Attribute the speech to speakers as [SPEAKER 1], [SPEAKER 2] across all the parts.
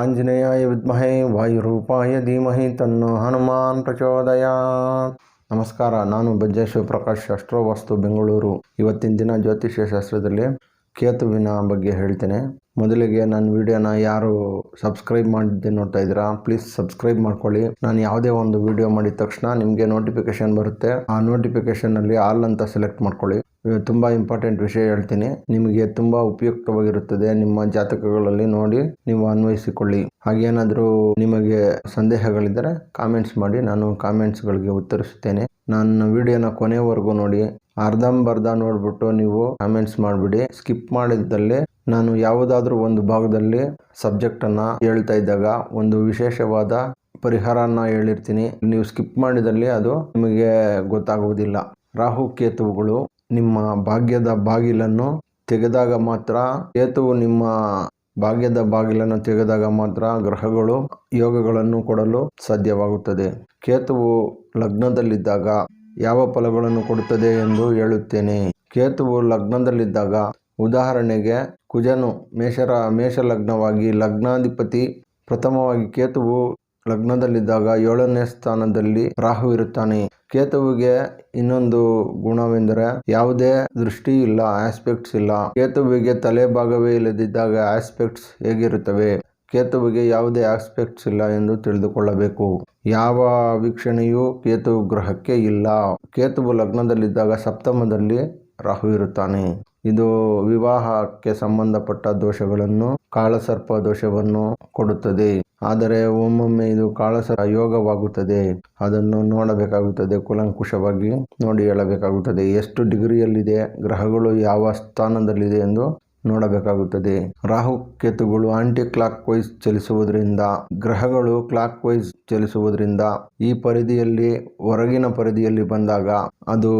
[SPEAKER 1] ಆಂಜನೇಯಾಯ ವಿದ್ಮಹೇ ವಾಯುರೂಪಾಯ ಧೀಮಹಿ ತನ್ನೋ ಹನುಮಾನ್ ಪ್ರಚೋದಯಾತ್ ನಮಸ್ಕಾರ, ನಾನು ಬಜ್ಜೆ ಶಿವಪ್ರಕಾಶ್ ವಸ್ತು ಬೆಂಗಳೂರು. ಇವತ್ತಿನ ದಿನ ಜ್ಯೋತಿಷ್ಯ ಶಾಸ್ತ್ರದಲ್ಲಿ ಕೇತುವಿನ ಬಗ್ಗೆ ಹೇಳ್ತೇನೆ. ಮೊದಲಿಗೆ ನನ್ನ ವಿಡಿಯೋನ ಯಾರು ಸಬ್ಸ್ಕ್ರೈಬ್ ಮಾಡಿದ್ದೆ ನೋಡ್ತಾ ಇದ್ದೀರಾ, ಪ್ಲೀಸ್ ಸಬ್ಸ್ಕ್ರೈಬ್ ಮಾಡ್ಕೊಳ್ಳಿ. ನಾನು ಯಾವುದೇ ಒಂದು ವಿಡಿಯೋ ಮಾಡಿದ ತಕ್ಷಣ ನಿಮಗೆ ನೋಟಿಫಿಕೇಶನ್ ಬರುತ್ತೆ. ಆ ನೋಟಿಫಿಕೇಶನಲ್ಲಿ ಆಲ್ ಅಂತ ಸೆಲೆಕ್ಟ್ ಮಾಡ್ಕೊಳ್ಳಿ. ತುಂಬ ಇಂಪಾರ್ಟೆಂಟ್ ವಿಷಯ ಹೇಳ್ತೀನಿ. ನಿಮಗೆ ತುಂಬ ಉಪಯುಕ್ತವಾಗಿರುತ್ತದೆ ನಿಮ್ಮ ಜಾತಕಗಳಲ್ಲಿ ನೋಡಿ ನೀವು ಅನ್ವಯಿಸಿಕೊಳ್ಳಿ. ಹಾಗೇನಾದರೂ ನಿಮಗೆ ಸಂದೇಹಗಳಿದ್ದರೆ ಕಾಮೆಂಟ್ಸ್ ಮಾಡಿ, ನಾನು ಕಾಮೆಂಟ್ಸ್ಗಳಿಗೆ ಉತ್ತರಿಸುತ್ತೇನೆ. ನನ್ನ ವಿಡಿಯೋನ ಕೊನೆವರೆಗೂ ನೋಡಿ. ಅರ್ಧಂಬರ್ಧ ನೋಡ್ಬಿಟ್ಟು ನೀವು ಕಾಮೆಂಟ್ಸ್ ಮಾಡಿಬಿಡಿ. ಸ್ಕಿಪ್ ಮಾಡಿದ್ದಲ್ಲಿ ನಾನು ಯಾವುದಾದ್ರೂ ಒಂದು ಭಾಗದಲ್ಲಿ ಸಬ್ಜೆಕ್ಟನ್ನು ಹೇಳ್ತಾ ಇದ್ದಾಗ ಒಂದು ವಿಶೇಷವಾದ ಪರಿಹಾರನ ಹೇಳಿರ್ತೀನಿ. ನೀವು ಸ್ಕಿಪ್ ಮಾಡಿದಲ್ಲಿ ಅದು ನಿಮಗೆ ಗೊತ್ತಾಗುವುದಿಲ್ಲ. ರಾಹು ಕೇತುವುಗಳು ನಿಮ್ಮ ಭಾಗ್ಯದ ಬಾಗಿಲನ್ನು ತೆಗೆದಾಗ ಮಾತ್ರ ಕೇತುವು ನಿಮ್ಮ ಭಾಗ್ಯದ ಬಾಗಿಲನ್ನು ತೆಗೆದಾಗ ಮಾತ್ರ ಗ್ರಹಗಳು ಯೋಗಗಳನ್ನು ಕೊಡಲು ಸಾಧ್ಯವಾಗುತ್ತದೆ. ಕೇತುವು ಲಗ್ನದಲ್ಲಿದ್ದಾಗ ಯಾವ ಫಲಗಳನ್ನು ಕೊಡುತ್ತದೆ ಎಂದು ಹೇಳುತ್ತೇನೆ. ಕೇತುವು ಲಗ್ನದಲ್ಲಿದ್ದಾಗ ಉದಾಹರಣೆಗೆ ಕುಜನು ಮೇಷರ ಮೇಷ ಲಗ್ನವಾಗಿ ಲಗ್ನಾಧಿಪತಿ, ಪ್ರಥಮವಾಗಿ ಕೇತುವು ಲಗ್ನದಲ್ಲಿದ್ದಾಗ ಏಳನೇ ಸ್ಥಾನದಲ್ಲಿ ರಾಹು ಇರುತ್ತಾನೆ. ಕೇತುವಿಗೆ ಇನ್ನೊಂದು ಗುಣವೆಂದರೆ ಯಾವುದೇ ದೃಷ್ಟಿ ಇಲ್ಲ ಆಸ್ಪೆಕ್ಟ್ಸ್ ಇಲ್ಲ. ಕೇತುವಿಗೆ ತಲೆ ಭಾಗವೇ ಇಲ್ಲದಿದ್ದಾಗ ಆಸ್ಪೆಕ್ಟ್ಸ್ ಹೇಗಿರುತ್ತವೆ? ಕೇತುವಿಗೆ ಯಾವುದೇ ಆಸ್ಪೆಕ್ಟ್ಸ್ ಇಲ್ಲ ಎಂದು ತಿಳಿದುಕೊಳ್ಳಬೇಕು. ಯಾವ ವೀಕ್ಷಣೆಯೂ ಕೇತು ಗ್ರಹಕ್ಕೆ ಇಲ್ಲ. ಕೇತುವು ಲಗ್ನದಲ್ಲಿದ್ದಾಗ ಸಪ್ತಮದಲ್ಲಿ ರಾಹು ಇರುತ್ತಾನೆ. ಇದು ವಿವಾಹಕ್ಕೆ ಸಂಬಂಧಪಟ್ಟ ದೋಷಗಳನ್ನು ಕಾಳಸರ್ಪ ದೋಷವನ್ನು ಕೊಡುತ್ತದೆ. ಆದರೆ ಒಮ್ಮೊಮ್ಮೆ ಇದು ಕಾಳಸರ ಯೋಗವಾಗುತ್ತದೆ. ಅದನ್ನು ನೋಡಬೇಕಾಗುತ್ತದೆ, ಕುಲಂಕುಷವಾಗಿ ನೋಡಿ ಹೇಳಬೇಕಾಗುತ್ತದೆ. ಎಷ್ಟು ಡಿಗ್ರಿಯಲ್ಲಿದೆ, ಗ್ರಹಗಳು ಯಾವ ಸ್ಥಾನದಲ್ಲಿದೆ ಎಂದು ನೋಡಬೇಕಾಗುತ್ತದೆ. ರಾಹು ಕೇತುಗಳು ಆಂಟಿ ಕ್ಲಾಕ್ ವೈಸ್ ಚಲಿಸುವುದರಿಂದ ಗ್ರಹಗಳು ಕ್ಲಾಕ್ ವೈಸ್ ಚಲಿಸುವುದರಿಂದ ಈ ಪರಿಧಿಯಲ್ಲಿ, ಹೊರಗಿನ ಪರಿಧಿಯಲ್ಲಿ ಬಂದಾಗ ಅದು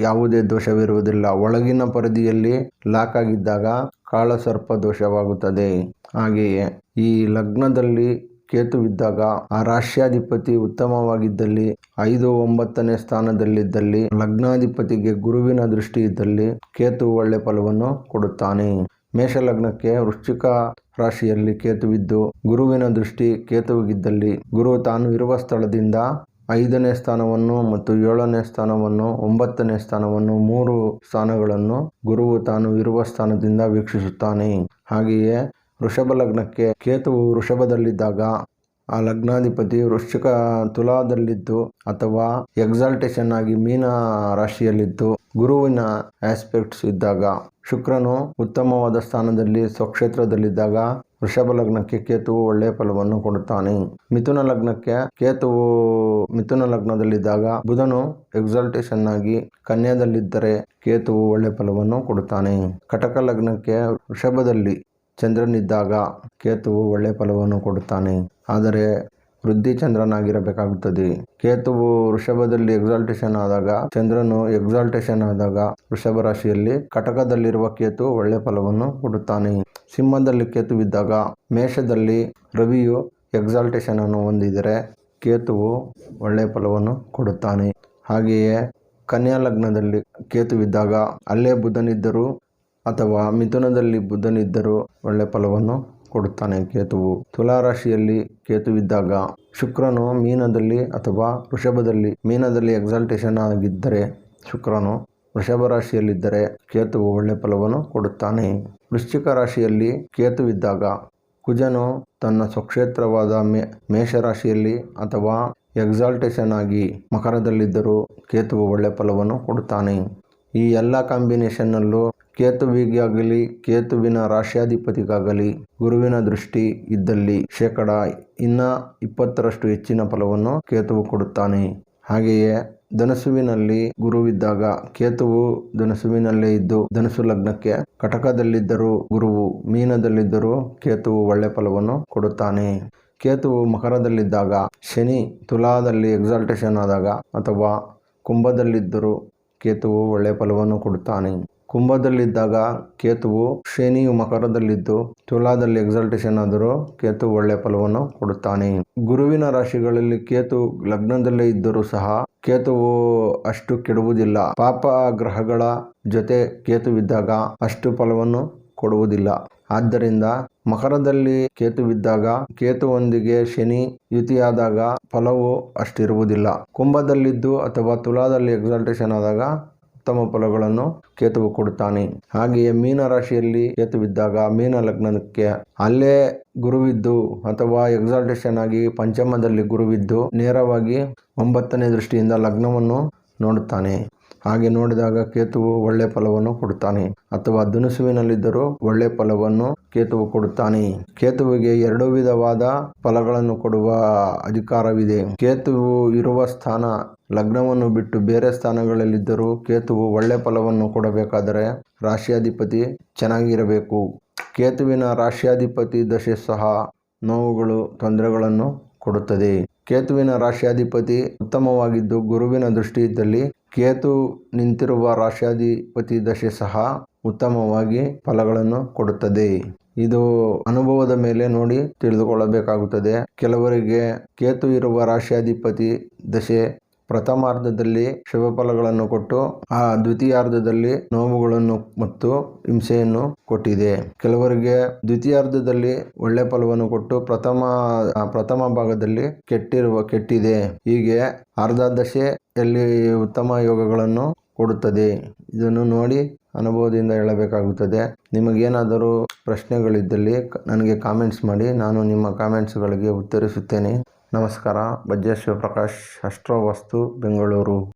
[SPEAKER 1] ಯಾವುದೇ ದೋಷವಿರುವುದಿಲ್ಲ. ಒಳಗಿನ ಪರಿಧಿಯಲ್ಲಿ ಲಾಕ್ ಆಗಿದ್ದಾಗ ಕಾಳಸರ್ಪ ದೋಷವಾಗುತ್ತದೆ. ಹಾಗೆಯೇ ಈ ಲಗ್ನದಲ್ಲಿ ಕೇತುವಿದ್ದಾಗ ಆ ರಾಶ್ಯಾಧಿಪತಿ ಉತ್ತಮವಾಗಿದ್ದಲ್ಲಿ, ಐದು ಒಂಬತ್ತನೇ ಸ್ಥಾನದಲ್ಲಿದ್ದಲ್ಲಿ, ಲಗ್ನಾಧಿಪತಿಗೆ ಗುರುವಿನ ದೃಷ್ಟಿ ಇದ್ದಲ್ಲಿ ಕೇತು ಒಳ್ಳೆ ಫಲವನ್ನು ಕೊಡುತ್ತಾನೆ. ಮೇಷ ಲಗ್ನಕ್ಕೆ ವೃಶ್ಚಿಕ ರಾಶಿಯಲ್ಲಿ ಕೇತುವಿದ್ದು ಗುರುವಿನ ದೃಷ್ಟಿ ಕೇತುವಿಗಿದ್ದಲ್ಲಿ ಗುರು ತಾನು ಇರುವ ಸ್ಥಳದಿಂದ ಐದನೇ ಸ್ಥಾನವನ್ನು ಮತ್ತು ಏಳನೇ ಸ್ಥಾನವನ್ನು, ಒಂಬತ್ತನೇ ಸ್ಥಾನವನ್ನು, ಮೂರು ಸ್ಥಾನಗಳನ್ನು ಗುರುವು ತಾನು ಇರುವ ಸ್ಥಾನದಿಂದ ವೀಕ್ಷಿಸುತ್ತಾನೆ. ಹಾಗೆಯೇ ವೃಷಭ ಲಗ್ನಕ್ಕೆ ಕೇತುವು ವೃಷಭದಲ್ಲಿದ್ದಾಗ ಆ ಲಗ್ನಾಧಿಪತಿ ವೃಶ್ಚಿಕ ತುಲಾದಲ್ಲಿದ್ದು ಅಥವಾ ಎಕ್ಸಾಲ್ಟೇಷನ್ ಆಗಿ ಮೀನ ರಾಶಿಯಲ್ಲಿದ್ದು ಗುರುವಿನ ಆಸ್ಪೆಕ್ಟ್ಸ್ ಇದ್ದಾಗ ಶುಕ್ರನು ಉತ್ತಮವಾದ ಸ್ಥಾನದಲ್ಲಿ ಸ್ವಕ್ಷೇತ್ರದಲ್ಲಿದ್ದಾಗ ವೃಷಭ ಲಗ್ನಕ್ಕೆ ಕೇತುವು ಒಳ್ಳೆಯ ಫಲವನ್ನು ಕೊಡುತ್ತಾನೆ. ಮಿಥುನ ಲಗ್ನಕ್ಕೆ ಕೇತುವು ಮಿಥುನ ಲಗ್ನದಲ್ಲಿದ್ದಾಗ ಬುಧನು ಎಕ್ಸಾಲ್ಟೇಷನ್ ಆಗಿ ಕನ್ಯಾದಲ್ಲಿದ್ದರೆ ಕೇತುವು ಒಳ್ಳೆಯ ಫಲವನ್ನು ಕೊಡುತ್ತಾನೆ. ಕಟಕ ಲಗ್ನಕ್ಕೆ ವೃಷಭದಲ್ಲಿ ಚಂದ್ರನಿದ್ದಾಗ ಕೇತುವು ಒಳ್ಳೆಯ ಫಲವನ್ನು ಕೊಡುತ್ತಾನೆ. ಆದರೆ ವೃದ್ಧಿ ಚಂದ್ರನಾಗಿರಬೇಕಾಗುತ್ತದೆ. ಕೇತುವು ವೃಷಭದಲ್ಲಿ ಎಕ್ಸಾಲ್ಟೇಷನ್ ಆದಾಗ, ಚಂದ್ರನು ಎಕ್ಸಾಲ್ಟೇಷನ್ ಆದಾಗ ವೃಷಭ ರಾಶಿಯಲ್ಲಿ ಕಟಕದಲ್ಲಿರುವ ಕೇತು ಒಳ್ಳೆ ಫಲವನ್ನು ಕೊಡುತ್ತಾನೆ. ಸಿಂಹದಲ್ಲಿ ಕೇತುವಿದ್ದಾಗ ಮೇಷದಲ್ಲಿ ರವಿಯು ಎಕ್ಸಾಲ್ಟೇಷನ್ ಅನ್ನು ಹೊಂದಿದರೆ ಕೇತುವು ಒಳ್ಳೆಯ ಫಲವನ್ನು ಕೊಡುತ್ತಾನೆ. ಹಾಗೆಯೇ ಕನ್ಯಾ ಲಗ್ನದಲ್ಲಿ ಕೇತುವಿದ್ದಾಗ ಅಲ್ಲೇ ಬುಧನಿದ್ದರೂ ಅಥವಾ ಮಿಥುನದಲ್ಲಿ ಬುಧನಿದ್ದರೂ ಒಳ್ಳೆ ಫಲವನ್ನು ಕೊಡುತ್ತಾನೆ ಕೇತುವು. ತುಲಾರಾಶಿಯಲ್ಲಿ ಕೇತುವಿದ್ದಾಗ ಶುಕ್ರನು ಮೀನದಲ್ಲಿ ಅಥವಾ ವೃಷಭದಲ್ಲಿ, ಮೀನದಲ್ಲಿ ಎಕ್ಸಾಲ್ಟೇಷನ್ ಆಗಿದ್ದರೆ ಶುಕ್ರನು ವೃಷಭ ರಾಶಿಯಲ್ಲಿದ್ದರೆ ಕೇತುವು ಒಳ್ಳೆ ಫಲವನ್ನು ಕೊಡುತ್ತಾನೆ. ವೃಶ್ಚಿಕ ರಾಶಿಯಲ್ಲಿ ಕೇತುವಿದ್ದಾಗ ಕುಜನು ತನ್ನ ಸ್ವಕ್ಷೇತ್ರವಾದ ಮೇ ಮೇಷರಾಶಿಯಲ್ಲಿ ಅಥವಾ ಎಕ್ಸಾಲ್ಟೇಷನ್ ಆಗಿ ಮಕರದಲ್ಲಿದ್ದರೂ ಕೇತುವು ಒಳ್ಳೆ ಫಲವನ್ನು ಕೊಡುತ್ತಾನೆ. ಈ ಎಲ್ಲ ಕಾಂಬಿನೇಷನ್ನಲ್ಲೂ ಕೇತುವಿಗಾಗಲಿ, ಕೇತುವಿನ ರಾಶ್ಯಾಧಿಪತಿಗಾಗಲಿ ಗುರುವಿನ ದೃಷ್ಟಿ ಇದ್ದಲ್ಲಿ ಶೇಕಡ ಇನ್ನ ಇಪ್ಪತ್ತರಷ್ಟು ಹೆಚ್ಚಿನ ಫಲವನ್ನು ಕೇತುವು ಕೊಡುತ್ತಾನೆ. ಹಾಗೆಯೇ ಧನಸುವಿನಲ್ಲಿ ಗುರುವಿದ್ದಾಗ ಕೇತುವು ಧನಸುವಿನಲ್ಲೇ ಇದ್ದು ಧನಸು ಲಗ್ನಕ್ಕೆ ಕಟಕದಲ್ಲಿದ್ದರೂ ಗುರುವು ಮೀನದಲ್ಲಿದ್ದರೂ ಕೇತುವು ಒಳ್ಳೆ ಫಲವನ್ನು ಕೊಡುತ್ತಾನೆ. ಕೇತುವು ಮಕರದಲ್ಲಿದ್ದಾಗ, ಶನಿ ತುಲಾದಲ್ಲಿ ಎಕ್ಸಾಲ್ಟೇಷನ್ ಆದಾಗ ಅಥವಾ ಕುಂಭದಲ್ಲಿದ್ದರೂ ಕೇತುವು ಒಳ್ಳೆಯ ಫಲವನ್ನು ಕೊಡುತ್ತಾನೆ. ಕುಂಭದಲ್ಲಿದ್ದಾಗ ಕೇತುವು ಶನಿಯು ಮಕರದಲ್ಲಿದ್ದು, ತುಲಾದಲ್ಲಿ ಎಕ್ಸಾಲ್ಟೇಷನ್ ಆದರೂ ಕೇತು ಒಳ್ಳೆಯ ಫಲವನ್ನು ಕೊಡುತ್ತಾನೆ. ಗುರುವಿನ ರಾಶಿಗಳಲ್ಲಿ ಕೇತು ಲಗ್ನದಲ್ಲೇ ಇದ್ದರೂ ಸಹ ಕೇತುವು ಅಷ್ಟು ಕೆಡುವುದಿಲ್ಲ. ಪಾಪ ಗ್ರಹಗಳ ಜೊತೆ ಕೇತುವಿದ್ದಾಗ ಅಷ್ಟು ಫಲವನ್ನು ಕೊಡುವುದಿಲ್ಲ. ಆದ್ದರಿಂದ ಮಕರದಲ್ಲಿ ಕೇತುವಿದ್ದಾಗ ಕೇತುವೊಂದಿಗೆ ಶನಿ ಯುತಿಯಾದಾಗ ಫಲವು ಅಷ್ಟಿರುವುದಿಲ್ಲ. ಕುಂಭದಲ್ಲಿದ್ದು ಅಥವಾ ತುಲಾದಲ್ಲಿ ಎಕ್ಸಾಲ್ಟೇಷನ್ ಆದಾಗ ಉತ್ತಮ ಫಲಗಳನ್ನು ಕೇತುವು ಕೊಡುತ್ತಾನೆ. ಹಾಗೆಯೇ ಮೀನ ರಾಶಿಯಲ್ಲಿ ಕೇತುವಿದ್ದಾಗ ಮೀನ ಲಗ್ನಕ್ಕೆ ಅಲ್ಲೇ ಗುರುವಿದ್ದು ಅಥವಾ ಎಕ್ಸಾಲ್ಟೇಷನ್ ಆಗಿ ಪಂಚಮದಲ್ಲಿ ಗುರುವಿದ್ದು ನೇರವಾಗಿ ಒಂಬತ್ತನೇ ದೃಷ್ಟಿಯಿಂದ ಲಗ್ನವನ್ನು ನೋಡುತ್ತಾನೆ. ಹಾಗೆ ನೋಡಿದಾಗ ಕೇತುವು ಒಳ್ಳೆ ಫಲವನ್ನು ಕೊಡುತ್ತಾನೆ. ಅಥವಾ ಧನುಸುವಿನಲ್ಲಿದ್ದರೂ ಒಳ್ಳೆ ಫಲವನ್ನು ಕೇತುವು ಕೊಡುತ್ತಾನೆ. ಕೇತುವಿಗೆ ಎರಡು ವಿಧವಾದ ಫಲಗಳನ್ನು ಕೊಡುವ ಅಧಿಕಾರವಿದೆ. ಕೇತುವು ಇರುವ ಸ್ಥಾನ ಲಗ್ನವನ್ನು ಬಿಟ್ಟು ಬೇರೆ ಸ್ಥಾನಗಳಲ್ಲಿದ್ದರೂ ಕೇತುವು ಒಳ್ಳೆ ಫಲವನ್ನು ಕೊಡಬೇಕಾದರೆ ರಾಶಿಯಾಧಿಪತಿ ಚೆನ್ನಾಗಿರಬೇಕು. ಕೇತುವಿನ ರಾಶಿಯಾಧಿಪತಿ ದಶೆ ಸಹ ನೋವುಗಳು, ತೊಂದರೆಗಳನ್ನು ಕೊಡುತ್ತದೆ. ಕೇತುವಿನ ರಾಶಿಯಾಧಿಪತಿ ಉತ್ತಮವಾಗಿದ್ದು ಗುರುವಿನ ದೃಷ್ಟಿ ಕೇತು ನಿಂತಿರುವ ರಾಶಾಧಿಪತಿ ದಶೆ ಸಹ ಉತ್ತಮವಾಗಿ ಫಲಗಳನ್ನು ಕೊಡುತ್ತದೆ. ಇದು ಅನುಭವದ ಮೇಲೆ ನೋಡಿ ತಿಳಿದುಕೊಳ್ಳಬೇಕಾಗುತ್ತದೆ. ಕೆಲವರಿಗೆ ಕೇತು ಇರುವ ರಾಶಿಯಾಧಿಪತಿ ದಶೆ ಪ್ರಥಮಾರ್ಧದಲ್ಲಿ ಶುಭ ಫಲಗಳನ್ನು ಕೊಟ್ಟು, ಆ ದ್ವಿತೀಯಾರ್ಧದಲ್ಲಿ ನೋವುಗಳನ್ನು ಮತ್ತು ಹಿಂಸೆಯನ್ನು ಕೊಟ್ಟಿದೆ. ಕೆಲವರಿಗೆ ದ್ವಿತೀಯಾರ್ಧದಲ್ಲಿ ಒಳ್ಳೆ ಫಲವನ್ನು ಕೊಟ್ಟು ಪ್ರಥಮ ಪ್ರಥಮ ಭಾಗದಲ್ಲಿ ಕೆಟ್ಟಿರುವ, ಕೆಟ್ಟಿದೆ. ಹೀಗೆ ಅರ್ಧ ದಶೆಯಲ್ಲಿ ಉತ್ತಮ ಯೋಗಗಳನ್ನು ಕೊಡುತ್ತದೆ. ಇದನ್ನು ನೋಡಿ ಅನುಭವದಿಂದ ಹೇಳಬೇಕಾಗುತ್ತದೆ. ನಿಮಗೇನಾದರೂ ಪ್ರಶ್ನೆಗಳಿದ್ದಲ್ಲಿ ನನಗೆ ಕಾಮೆಂಟ್ಸ್ ಮಾಡಿ. ನಾನು ನಿಮ್ಮ ಕಾಮೆಂಟ್ಸ್ಗಳಿಗೆ ಉತ್ತರಿಸುತ್ತೇನೆ. ನಮಸ್ಕಾರ. ಬಜ್ಜೇಶ್ವರ ಪ್ರಕಾಶ್ ಅಷ್ಟ್ರೋ ವಸ್ತು ಬೆಂಗಳೂರು.